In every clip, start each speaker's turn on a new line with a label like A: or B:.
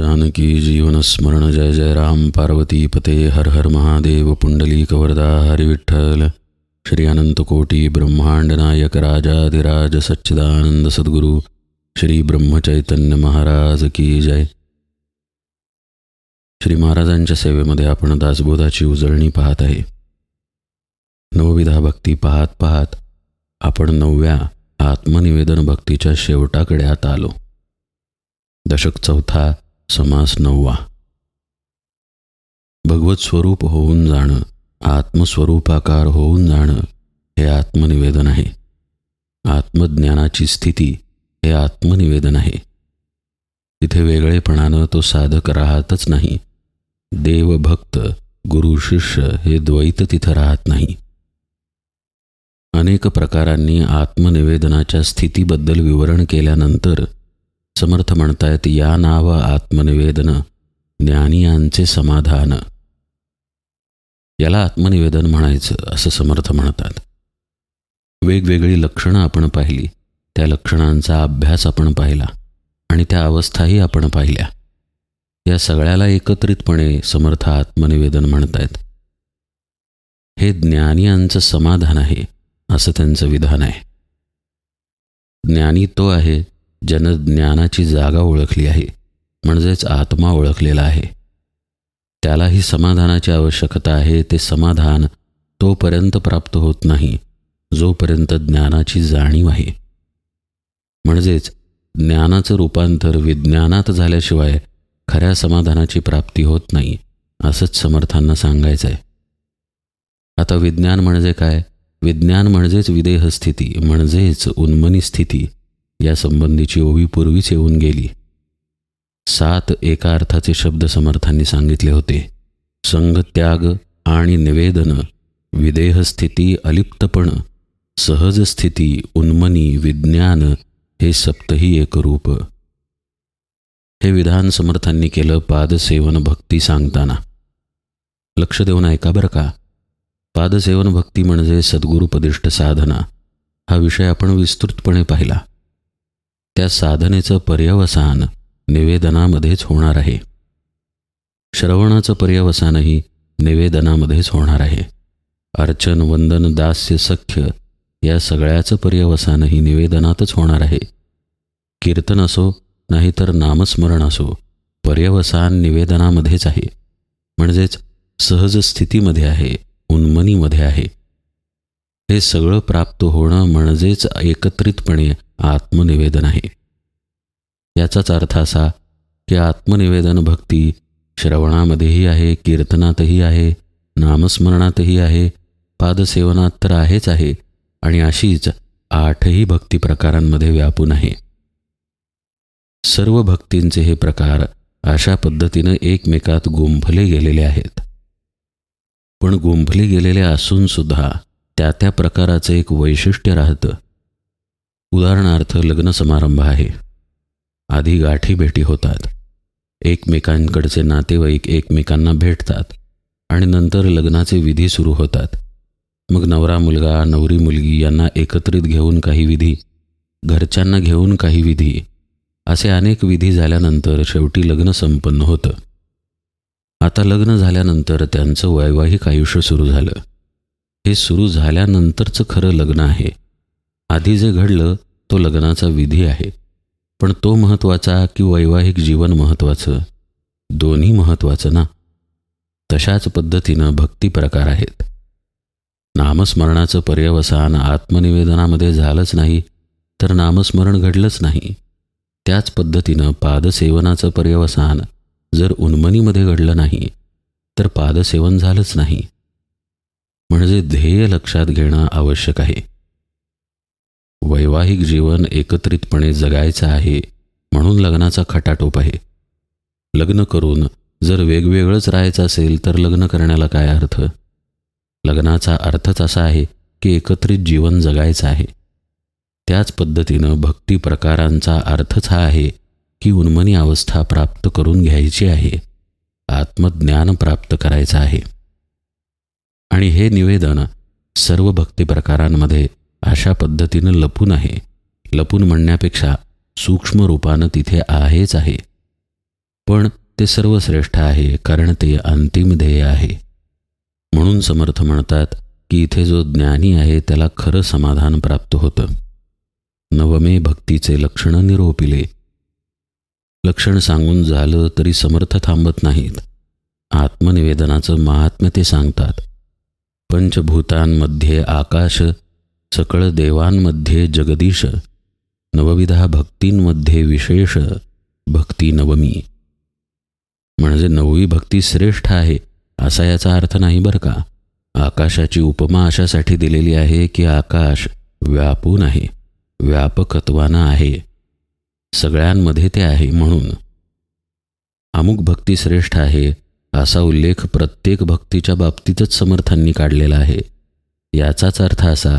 A: जानकी जीवन स्मरण जय जय राम पार्वती पते हर हर महादेव पुंडली कवरदा हरिविठ्ठल। श्री अनंतकोटी ब्रह्मांड नायक राजाधिराज सच्चिदानंद सद्गुरु श्री ब्रह्मचैतन्य महाराज की जय। श्री महाराजांच्या सेवेमध्ये आपण दासबोधाची उजळणी पाहत आहे. नवविधा भक्ती पाहत पाहत आपण नवव्या आत्मनिवेदन भक्तीच्या शेवटाकडे आता आलो. दशक चौथा समास नववा. भगवत स्वरूप होऊन जाणं आत्मस्वरूपाकार होऊन जाणं हे आत्मनिवेदन आहे. आत्मज्ञानाची स्थिती हे आत्मनिवेदन आहे. तिथे वेगळेपणानं तो साधक राहतच नाही. देवभक्त गुरु शिष्य हे द्वैत तिथं राहत नाही. अनेक प्रकारांनी आत्मनिवेदनाच्या स्थितीबद्दल विवरण केल्यानंतर समर्थ म्हणतायत या नाव आत्मनिवेदन ज्ञानियांचे समाधान. याला आत्मनिवेदन म्हणायचं असं समर्थ म्हणतात. वेगवेगळी लक्षणं आपण पाहिली. त्या लक्षणांचा अभ्यास आपण पाहिला आणि त्या अवस्थाही आपण पाहिल्या. या सगळ्याला एकत्रितपणे समर्थ आत्मनिवेदन म्हणतायत. हे ज्ञानियांचं समाधान आहे असं त्यांचं विधान आहे. ज्ञानी तो आहे ज्यानं ज्ञानाची जागा ओळखली आहे म्हणजेच आत्मा ओळखलेला आहे. त्यालाही समाधानाची आवश्यकता आहे ते समाधान तोपर्यंत प्राप्त होत नाही जोपर्यंत ज्ञानाची जाणीव आहे. म्हणजेच ज्ञानाचं रूपांतर विज्ञानात झाल्याशिवाय खऱ्या समाधानाची प्राप्ती होत नाही असंच समर्थांना सांगायचं आहे आता विज्ञान म्हणजे काय? विज्ञान म्हणजेच विदेह स्थिती म्हणजेच उन्मनी स्थिती. या संबंधीची ओवी पूर्वीच येऊन गेली. सात एका अर्थाचे शब्द समर्थांनी सांगितले होते. संघत्याग आणि निवेदन विदेह स्थिती अलिप्तपण सहज स्थिती उन्मनी विज्ञान हे सप्तही एकरूप. हे विधान समर्थांनी केलं पादसेवन भक्ती सांगताना. लक्ष देऊन ऐका बरं का. पादसेवन भक्ती म्हणजे सद्गुरुपदिष्ट साधना. हा विषय आपण विस्तृतपणे पाहिला. त्या साधनेचं पर्यवसान निवेदनामध्येच होणार आहे. श्रवणाचं पर्यवसानही निवेदनामध्येच होणार आहे. अर्चन वंदन दास्य सख्य या सगळ्याचं पर्यवसानही निवेदनातच होणार आहे. कीर्तन असो नाहीतर नामस्मरण असो पर्यवसान निवेदनामध्येच आहे. म्हणजेच सहज स्थितीमध्ये आहे उन्मनीमध्ये आहे. हे सगळं प्राप्त होणं म्हणजेच एकत्रितपणे आत्मनिवेदन आहे. याचाच अर्थ असा की आत्मनिवेदन भक्ती श्रवणामध्येही आहे कीर्तनातही आहे नामस्मरणातही आहे पादसेवनात तर आहेच आहे आणि अशीच आठही भक्ती प्रकारांमध्ये व्यापून आहे. सर्व भक्तींचे हे प्रकार अशा पद्धतीनं एकमेकात गुंफले गेलेले आहेत. पण गुंफले गेलेले असून सुद्धा त्या त्या प्रकाराचं एक वैशिष्ट्य राहतं. उदाहरणार्थ लग्न समारंभ आहे. आधी गाठी भेटी होतात. एकमेकांकडचे नातेवाईक एकमेकांना भेटतात आणि नंतर लग्नाचे विधी सुरू होतात. मग नवरा मुलगा नवरी मुलगी यांना एकत्रित घेऊन काही विधी घरच्यांना घेऊन काही विधी असे अनेक विधी झाल्यानंतर शेवटी लग्न संपन्न होतं. आता लग्न झाल्यानंतर त्यांचं वैवाहिक आयुष्य सुरू झालं. हे सुरू झाल्यानंतरचं खरं लग्न आहे. आधी जे घडलं तो लग्नाचा विधी आहे. पण तो महत्त्वाचा की वैवाहिक जीवन महत्त्वाचं? दोन्ही महत्त्वाचं ना? तशाच पद्धतीनं भक्ती प्रकार आहेत. नामस्मरणाचं पर्यवसान आत्मनिवेदनामध्ये झालंच नाही तर नामस्मरण घडलंच नाही. त्याच पद्धतीनं पादसेवनाचं पर्यवसान जर उन्मनीमध्ये घडलं नाही तर पादसेवन झालंच नाही. म्हणजे ध्येय लक्षात घेणं आवश्यक आहे. वैवाहिक जीवन एकत्रितपणे जगायचं आहे म्हणून लग्नाचा खटाटोप आहे. लग्न करून जर वेगवेगळंच राहायचं असेल तर लग्न करण्याला काय अर्थ? लग्नाचा अर्थच असा आहे की एकत्रित जीवन जगायचं आहे. त्याच पद्धतीनं भक्ती प्रकारांचा अर्थच हा आहे की उन्मनी अवस्था प्राप्त करून घ्यायची आहे. आत्मज्ञान प्राप्त करायचं आहे. आणि हे निवेदन सर्व भक्ती प्रकारांमध्ये अशा पद्धतीनं लपून आहे. लपून म्हणण्यापेक्षा सूक्ष्म रूपानं तिथे आहेच आहे. पण ते सर्वश्रेष्ठ आहे कारण ते अंतिम ध्येय आहे. म्हणून समर्थ म्हणतात की इथे जो ज्ञानी आहे त्याला खरं समाधान प्राप्त होतं. नवमे भक्तीचे लक्षण निरोपिले. लक्षण सांगून झालं तरी समर्थ थांबत नाहीत. आत्मनिवेदनाचं महात्म्य ते सांगतात. पंचभूतांमध्ये आकाश सकळ देवांमध्ये जगदीश नवविधा भक्तींमध्ये विशेष भक्ती नवमी. म्हणजे नववी भक्ती श्रेष्ठ आहे असा याचा अर्थ नाही बरं का? आकाशाची उपमा अशासाठी दिलेली आहे की आकाश व्यापून आहे व्यापकत्वानं आहे. सगळ्यांमध्ये ते आहे म्हणून. अमुक भक्ती श्रेष्ठ आहे असा उल्लेख प्रत्येक भक्तीच्या बाबतीतच समर्थांनी काढलेला आहे. याचाच अर्थ असा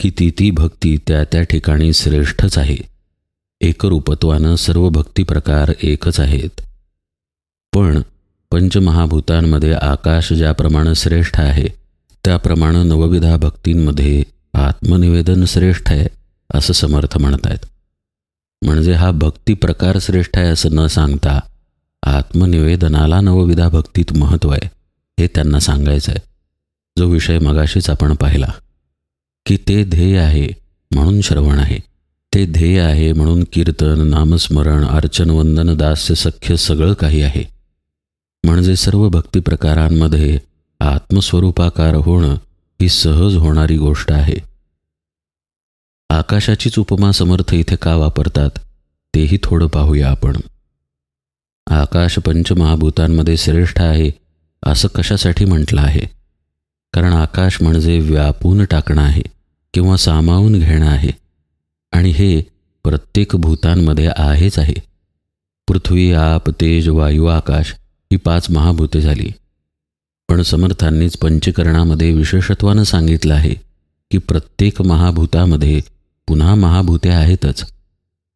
A: की ती ती भक्ती त्या त्या ठिकाणी श्रेष्ठच आहे. एकरूपत्वानं सर्व भक्ती प्रकार एकच आहेत. पण पंचमहाभूतांमध्ये आकाश ज्याप्रमाणे श्रेष्ठ आहे त्याप्रमाणे नवविधा भक्तींमध्ये आत्मनिवेदन श्रेष्ठ आहे असं समर्थ म्हणत आहेत म्हणजे हा भक्ती प्रकार श्रेष्ठ आहे असं न सांगता आत्मनिवेदनाला नवविधा भक्तीत महत्त्व आहे हे त्यांना सांगायचं आहे जो विषय मगाशीच आपण पाहिला की ते ध्येय आहे म्हणून श्रवण आहे. ते ध्येय आहे म्हणून कीर्तन नामस्मरण अर्चन वंदन दास्य सख्य सगळं काही आहे. म्हणजे सर्व भक्ती प्रकारांमध्ये आत्मस्वरूपाकार होणं ही सहज होणारी गोष्ट आहे. आकाशाचीच उपमा समर्थ इथे का वापरतात तेही थोडं पाहूया आपण. आकाश पंचमहाभूतांमध्ये श्रेष्ठ आहे असं कशासाठी म्हटलं आहे? कारण आकाश म्हणजे व्यापून टाकणं आहे किंवा सामावून घेणं आहे. आणि हे प्रत्येक भूतांमध्ये आहेच आहे. पृथ्वी आप तेज वायू आकाश ही पाच महाभूते झाली. पण समर्थांनीच पंचकरणामध्ये विशेषत्वानं सांगितलं आहे की प्रत्येक महाभूतामध्ये पुन्हा महाभूते आहेतच.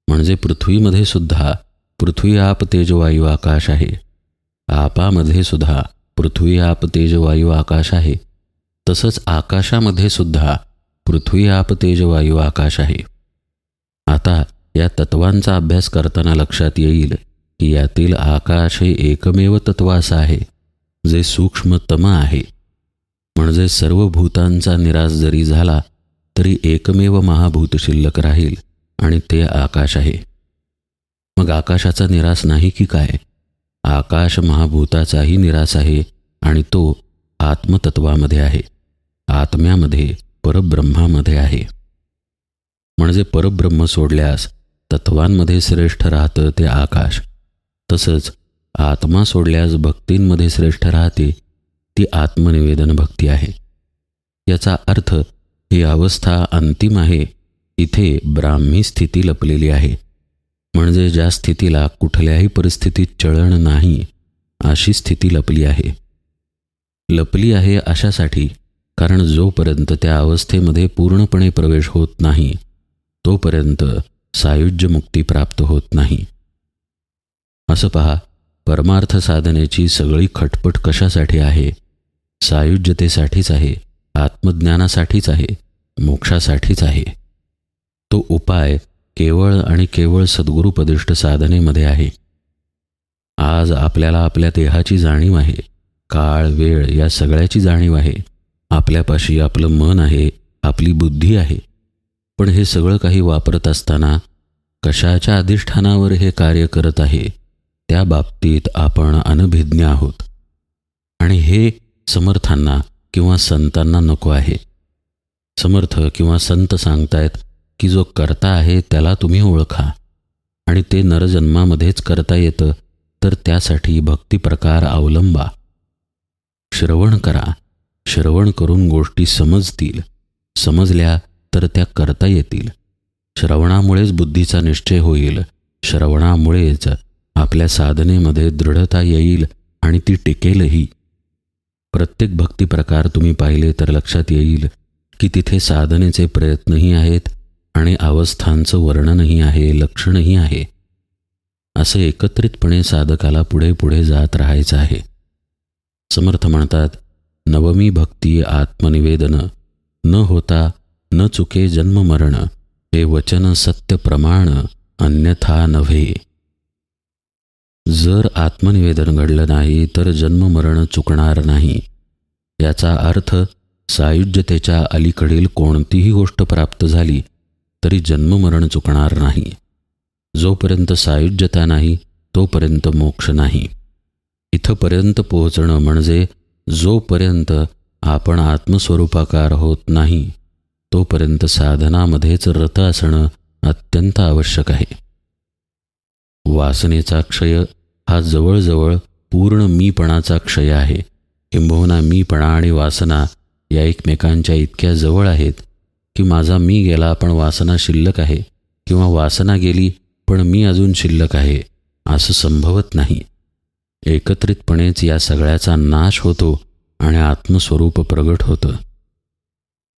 A: म्हणजे पृथ्वीमध्ये सुद्धा पृथ्वी आप तेज वायू आकाश आहे. आपामध्ये सुद्धा पृथ्वी आप तेज वायू आकाश आहे. तसंच आकाशामध्ये सुद्धा पृथ्वी आप तेज वायू आकाश आहे. आता या तत्वांचा अभ्यास करताना लक्षात येईल की यातील आकाश हे एकमेव तत्व असं आहे जे सूक्ष्मतम आहे. म्हणजे सर्व भूतांचा निराश जरी झाला तरी एकमेव महाभूत शिल्लक राहील आणि ते आकाश आहे. मग आकाशाचा निराश नाही की काय? आकाश महाभूताचाही निराश आहे आणि तो आत्मतत्वामध्ये आहे. आत्म्यामध्ये परब्रह्मामध्ये आहे. म्हणजे परब्रह्म सोडल्यास तत्वांमध्ये श्रेष्ठ राहतं ते आकाश. तसंच आत्मा सोडल्यास भक्तींमध्ये श्रेष्ठ राहते ती आत्मनिवेदन भक्ती आहे. याचा अर्थ ही अवस्था अंतिम आहे. इथे ब्राह्मी स्थिती लपलेली आहे. म्हणजे ज्या स्थितीला कुठल्याही परिस्थितीत चळण नाही अशी स्थिती लपली आहे. लपली आहे अशासाठी कारण जोपर्यंत त्या अवस्थेमध्ये पूर्णपणे प्रवेश होत नाही तोपर्यंत सायुज्य मुक्ती प्राप्त होत नाही. असं पहा परमार्थ साधनेची सगळी खटपट कशासाठी आहे? सायुज्यतेसाठीच आहे आत्मज्ञानासाठीच आहे मोक्षासाठीच आहे. तो उपाय केवळ आणि केवळ सद्गुरुपदिष्ट साधनेमध्ये आहे. आज आपल्याला आपल्या देहाची जाणीव आहे. काळ वेळ या सगळ्याची जाणीव आहे. आपल्यापाशी आपलं मन आहे आपली बुद्धी आहे. पण हे सगळं काही वापरत असताना कशाच्या अधिष्ठानावर हे कार्य करत आहे त्या बाबतीत आपण अनभिज्ञ आहोत. आणि हे समर्थांना किंवा संतांना नको आहे. समर्थ किंवा संत सांगतायत की जो करता आहे त्याला तुम्ही ओळखा. आणि ते नरजन्मामध्येच करता येतं तर त्यासाठी भक्तिप्रकार अवलंबा. श्रवण करा. श्रवण करून गोष्टी समजतील. समजल्या तर त्या करता येतील. श्रवणामुळेच बुद्धीचा निश्चय होईल. श्रवणामुळेच आपल्या साधनेमध्ये दृढता येईल आणि ती टिकेलही. प्रत्येक भक्तिप्रकार तुम्ही पाहिले तर लक्षात येईल की तिथे साधनेचे प्रयत्नही आहेत आणि अवस्थांचं वर्णनही आहे लक्षणही आहे. असं एकत्रितपणे साधकाला पुढे पुढे जात राहायचं आहे. समर्थ म्हणतात नवमी भक्ती आत्मनिवेदन न होता न चुके जन्ममरण हे वचन सत्य प्रमाण अन्यथा नव्हे. जर आत्मनिवेदन घडलं नाही तर जन्ममरण चुकणार नाही. याचा अर्थ सायुज्यतेच्या अलीकडील कोणतीही गोष्ट प्राप्त झाली तरी जन्ममरण चुकणार नाही. जोपर्यंत सायुज्यता नाही तोपर्यंत मोक्ष नाही. इथंपर्यंत पोहोचणं म्हणजे जोपर्यंत आपण आत्मस्वरूपाकार होत नाही तोपर्यंत साधनामध्येच रत असणं अत्यंत आवश्यक आहे. वासनेचा क्षय हा जवळजवळ पूर्ण मीपणाचा क्षय आहे. किंबहुना मीपणा आणि वासना या एकमेकांच्या इतक्या जवळ आहेत की माझा मी गेला पण वासना शिल्लक आहे. किंवा वासना गेली पण मी अजून शिल्लक आहे. असं संभवत नाही. एकत्रितपणेच या सगळ्याचा नाश होतो आणि आत्मस्वरूप प्रगट होतं.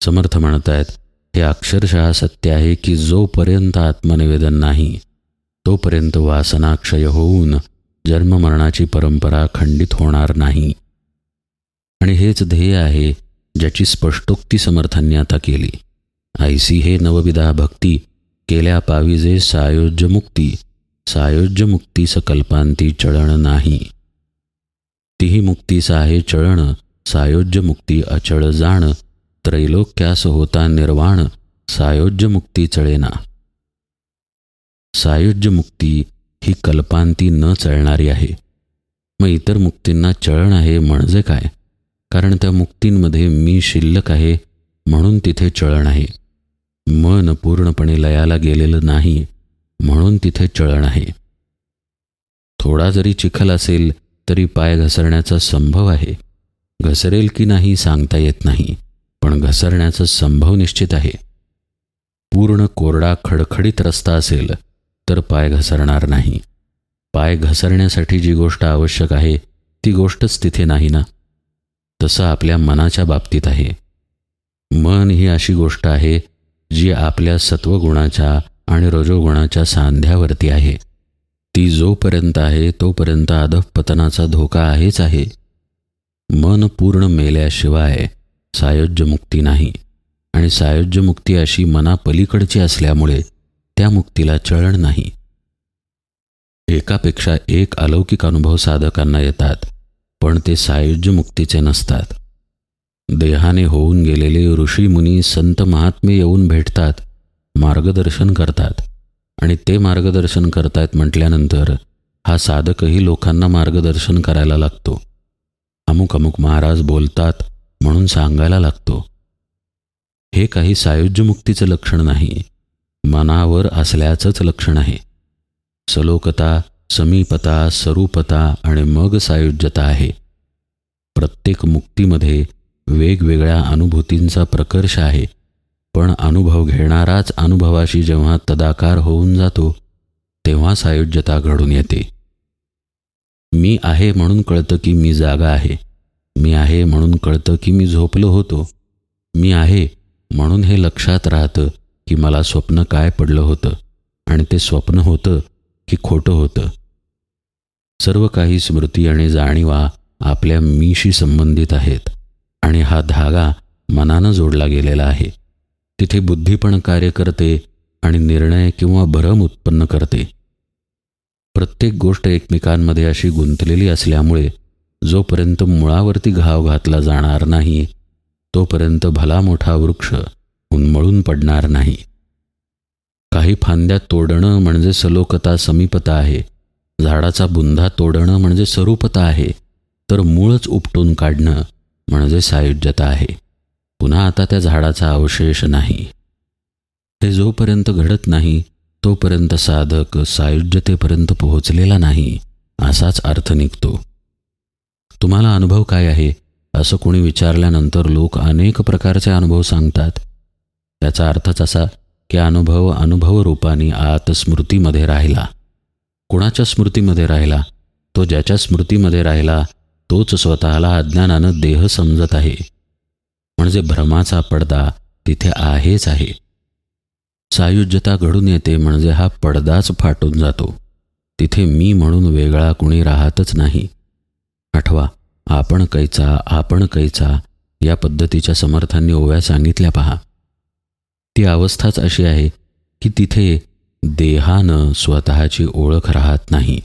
A: समर्थ म्हणत आहेत हे अक्षरशः सत्य आहे की जोपर्यंत आत्मनिवेदन नाही तोपर्यंत वासनाक्षय होऊन जन्ममरणाची परंपरा खंडित होणार नाही. आणि हेच ध्येय आहे ज्याची स्पष्टोक्ती समर्थांनी आता केली. ऐसी हे नवविधा भक्ती केल्या पाविजे सायोज्य मुक्ती सायोज्य मुक्तीस कल्पांती चळण नाही. तीही मुक्तीस आहे चळण सायोज्य मुक्ती अचळ जाण त्रैलोक्यास होता निर्वाण सायोज्य मुक्ती चळेना. सायोज्य मुक्ती ही कल्पांती न चळणारी आहे. मग इतर मुक्तींना चळण आहे म्हणजे काय? कारण त्या मुक्तींमध्ये मी शिल्लक आहे म्हणून तिथे चळण आहे. मन पूर्णपणे लयाला गेलेलं नाही म्हणून तिथे चळण आहे. थोडा जरी चिखल असेल तरी पाय घसरण्याचा संभव आहे. घसरेल की नाही सांगता येत नाही पण घसरण्याचा संभव निश्चित आहे. पूर्ण कोरडा खडखडीत रस्ता असेल तर पाय घसरणार नाही. पाय घसरण्यासाठी जी गोष्ट आवश्यक आहे ती गोष्टच तिथे नाही ना? तसं आपल्या मनाच्या बाबतीत आहे. मन ही अशी गोष्ट आहे जी आपल्या सत्वगुणाच्या आणि रजोगुणाच्या सांध्यावरती आहे. ती जोपर्यंत आहे तोपर्यंत अधपतनाचा धोका आहेच आहे. मन पूर्ण मेल्याशिवाय सायोज्य मुक्ती नाही. आणि सायोज्य मुक्ती अशी मनापलीकडची असल्यामुळे त्या मुक्तीला चळण नाही. एकापेक्षा एक अलौकिक अनुभव साधकांना येतात पण ते सायुज्य मुक्तीचे नसतात. देहाने होऊन गेलेले ऋषी मुनी संत महात्मे येऊन भेटतात मार्गदर्शन करतात. आणि ते मार्गदर्शन करतायत म्हटल्यानंतर हा साधकही लोकांना मार्गदर्शन करायला लागतो. अमुक अमुक महाराज बोलतात म्हणून सांगायला लागतो. हे काही सायुज्यमुक्तीचं लक्षण नाही मनावर असल्याचंच लक्षण आहे. सलोकता समीपता स्वरूपता आणि मग सायुज्यता आहे. प्रत्येक मुक्तीमध्ये वेगवेगळ्या अनुभूतींचा प्रकर्ष आहे. पण अनुभव घेणाराच अनुभवाशी जेव्हा तदाकार होऊन जातो तेव्हा सायुज्यता घडून येते. मी आहे म्हणून कळतं की मी जागा आहे. मी आहे म्हणून कळतं की मी झोपलो होतो. मी आहे म्हणून हे लक्षात राहतं की मला स्वप्न काय पडलं होतं आणि ते स्वप्न होतं की खोटं होतं. सर्व काही स्मृती आणि जाणीवा आपल्या मीशी संबंधित आहेत. आणि हा धागा मनानं जोडला गेलेला आहे. तिथे बुद्धी पण कार्य करते आणि निर्णय किंवा भरम उत्पन्न करते. प्रत्येक गोष्ट एकमेकांमध्ये अशी गुंतलेली असल्यामुळे जोपर्यंत मुळावरती घाव घातला जाणार नाही तोपर्यंत भला मोठा वृक्ष उन्मळून पडणार नाही. काही फांद्या तोडणं म्हणजे सलोकता समीपता आहे. झाडाचा बुंधा तोडणं म्हणजे स्वरूपता आहे. तर मूळच उपटून काढणं म्हणजे सायुज्यता आहे. पुन्हा आता त्या झाडाचा अवशेष नाही. हे जोपर्यंत घडत नाही तोपर्यंत साधक सायुज्यतेपर्यंत पोहोचलेला नाही असाच अर्थ निघतो. तुम्हाला अनुभव काय आहे? असं कोणी विचारल्यानंतर लोक अनेक प्रकारचे अनुभव सांगतात. त्याचा अर्थच असा की अनुभव अनुभव रूपाने आत स्मृतीमध्ये राहिला. कुणाच्या स्मृतीमध्ये राहिला? तो ज्याच्या स्मृतीमध्ये राहिला तोच स्वतःला अज्ञानानं देह समजत आहे. म्हणजे भ्रमाचा पडदा तिथे आहेच आहे. सायुज्यता घडून येते म्हणजे हा पडदाच फाटून जातो. तिथे मी म्हणून वेगळा कुणी राहतच नाही. आठवा आपण कैचा आपण कैचा या पद्धतीच्या समर्थांनी ओव्या सांगितल्या पहा. ती अवस्थाच अशी आहे की तिथे देहानं स्वतःची ओळख राहत नाही.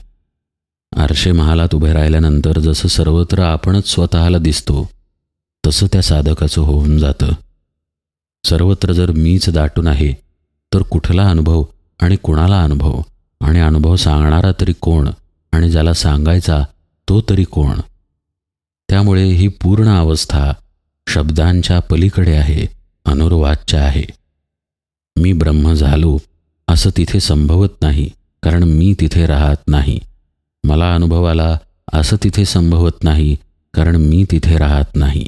A: आरशे महालात उभे राहिल्यानंतर जसं सर्वत्र आपणच स्वतःला दिसतो तसं त्या साधकाचं होऊन जातं. सर्वत्र जर मीच दाटून आहे तर कुठला अनुभव आणि कुणाला अनुभव? आणि अनुभव सांगणारा तरी कोण आणि ज्याला सांगायचा तो तरी कोण? त्यामुळे ही पूर्ण अवस्था शब्दांच्या पलीकडे आहे अनुर्वाच्य आहे. मी ब्रह्म झालो असं तिथे संभवत नाही कारण मी तिथे राहत नाही. मला अनुभव आला असं तिथे संभवत नाही कारण मी तिथे राहत नाही.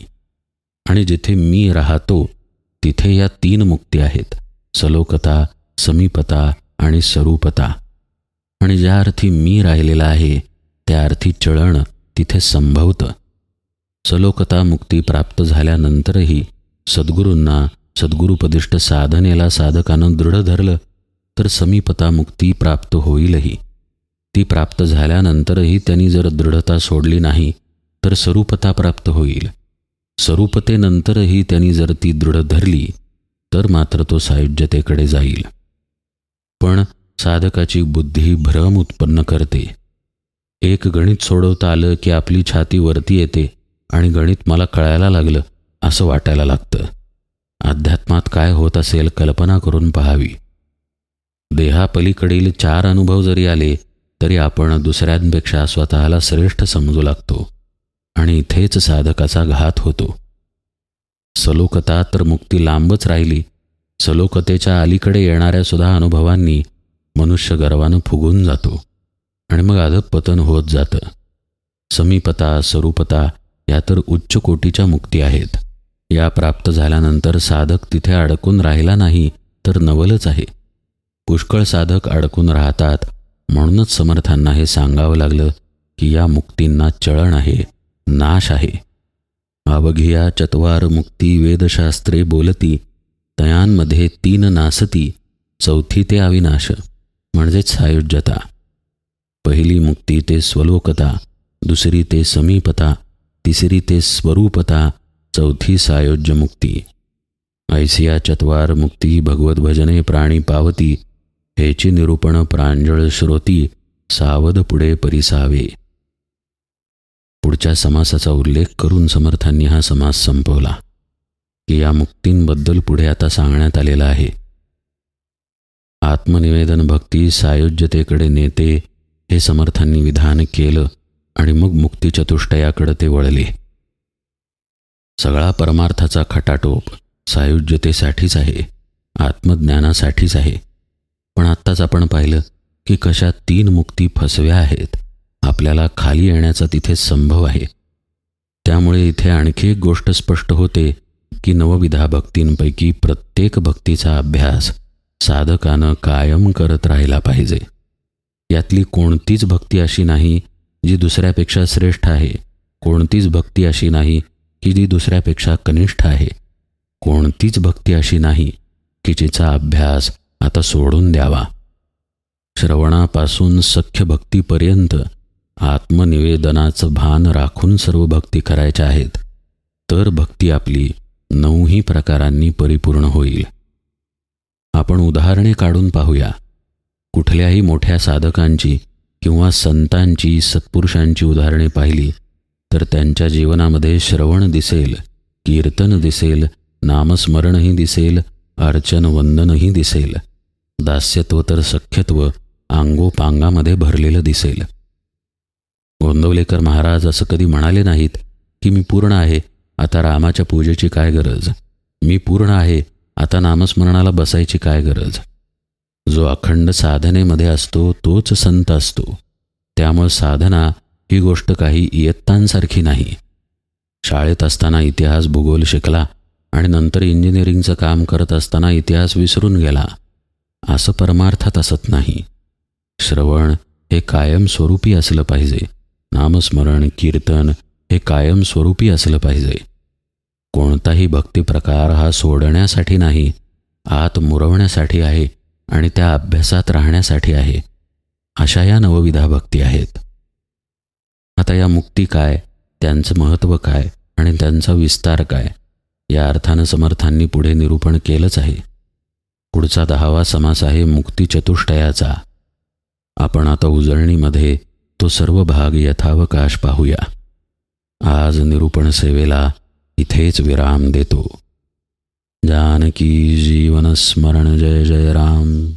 A: आणि जिथे मी राहतो तिथे या तीन मुक्ती आहेत सलोकता समीपता आणि स्वरूपता. आणि ज्या अर्थी मी राहिलेला आहे त्या अर्थी चळण तिथे संभवतं. सलोकता मुक्ती प्राप्त झाल्यानंतरही सद्गुरूंना सद्गुरुपदिष्ट साधनेला साधकानं दृढ धरलं तर समीपता मुक्ती प्राप्त होईलही. ती प्राप्त झाल्यानंतरही त्यांनी जर दृढता सोडली नाही तर स्वरूपता प्राप्त होईल. स्वरूपतेनंतरही त्यांनी जर ती दृढ धरली तर मात्र तो सायुज्यतेकडे जाईल. पण साधकाची बुद्धी भ्रम उत्पन्न करते. एक गणित सोडवता आलं की आपली छाती वरती येते आणि गणित मला कळायला लागलं असं वाटायला लागतं. अध्यात्मात काय होत असेल कल्पना करून पहावी. देहापलीकडील चार अनुभव जरी आले तरी आपण दुसऱ्यांपेक्षा स्वतःला श्रेष्ठ समजू लागतो आणि इथेच साधकाचा घात होतो. सलोकता तर मुक्ती लांबच राहिली. सलोकतेच्या अलीकडे येणाऱ्या सुद्धा अनुभवांनी मनुष्य गर्वानं फुगून जातो आणि मग अधपतन होत जातं. समीपता स्वरूपता या तर उच्च कोटीच्या मुक्ती आहेत. या प्राप्त झाल्यानंतर साधक तिथे अडकून राहिला नाही तर नवलच आहे. पुष्कळ साधक अडकून राहतात म्हणूनच समर्थांना हे सांगावं लागलं की या मुक्तींना चळण आहे नाश आहे. अवघिया चत्वार मुक्ती वेदशास्त्रे बोलती तयांमध्ये तीन नासती चौथी ते अविनाश म्हणजेच सायुज्यता. पहिली मुक्ती ते स्वलोकता दुसरी ते समीपता तिसरी ते स्वरूपता चौथी सायोज्य मुक्ती. ऐसिया चत्वार मुक्ती भगवत भजने प्राणी पावती हेची निरूपण प्रांजळ श्रोती सावध पुढे परिसावे. पुढच्या समासाचा उल्लेख करून समर्थांनी हा समास संपवला की या मुक्तींबद्दल पुढे आता सांगण्यात आलेला आहे. आत्मनिवेदन भक्ती सायोज्यतेकडे नेते हे समर्थांनी विधान केलं आणि मग मुक्तिचतुष्टयाकडे ते वळले. सगळा परमार्थाचा खटाटोप सायुज्यतेसाठीच आहे आत्मज्ञानासाठीच आहे. पण आत्ताच आपण पाहिलं की कशा तीन मुक्ती फसव्या आहेत. आपल्याला खाली येण्याचा तिथे संभव आहे. त्यामुळे इथे आणखी एक गोष्ट स्पष्ट होते की नवविधा भक्तींपैकी प्रत्येक भक्तीचा अभ्यास साधकानं कायम करत राहिला पाहिजे. यातली कोणतीच भक्ती अशी नाही जी दुसऱ्यापेक्षा श्रेष्ठ आहे. कोणतीच भक्ती अशी नाही की जी दुसऱ्यापेक्षा कनिष्ठ आहे. कोणतीच भक्ती अशी नाही की जिचा अभ्यास आता सोडून द्यावा. श्रवणापासून सख्य भक्तीपर्यंत आत्मनिवेदनाचं भान राखून सर्व भक्ती करायच्या आहेत. तर भक्ती आपली नऊही प्रकारांनी परिपूर्ण होईल. आपण उदाहरणे काढून पाहूया. कुठल्याही मोठ्या साधकांची किंवा संतांची सत्पुरुषांची उदाहरणे पाहिली तर त्यांच्या जीवनामध्ये श्रवण दिसेल कीर्तन दिसेल नामस्मरणही दिसेल अर्चन वंदनही दिसेल. दास्यत्व तर सख्यत्व आंगोपांगामध्ये भरलेलं दिसेल. गोंदवलेकर महाराज असं कधी म्हणाले नाहीत की मी पूर्ण आहे आता रामाच्या पूजेची काय गरज? मी पूर्ण आहे आता नामस्मरणाला बसायची काय गरज? जो अखंड साधनेमध्ये असतो तोच संत असतो. त्यामुळं साधना ही गोष्ट काही इयत्तांसारखी नाही. शाळेत असताना इतिहास भूगोल शिकला आणि नंतर इंजिनिअरिंगचं काम करत असताना इतिहास विसरून गेला. असं परमार्थात असत नाही. श्रवण हे कायमस्वरूपी असलं पाहिजे. नामस्मरण कीर्तन हे कायमस्वरूपी असलं पाहिजे. कोणताही भक्तिप्रकार हा सोडण्यासाठी नाही आत मुरवण्यासाठी आहे आणि त्या अभ्यासात राहण्यासाठी आहे. अशा या नवविधा भक्ती आहेत. आता या मुक्ती काय त्यांचं महत्त्व काय आणि त्यांचा विस्तार काय या अर्थानं समर्थांनी पुढे निरूपण केलंच आहे. पुढचा दहावा समास आहे मुक्ती चतुष्टयाचा आपण आता उजळणीमध्ये तो सर्व भाग यथावकाश पाहूया. आज निरूपण सेवेला इथेच विराम देतो. जानकी जीवन स्मरण जय जय राम.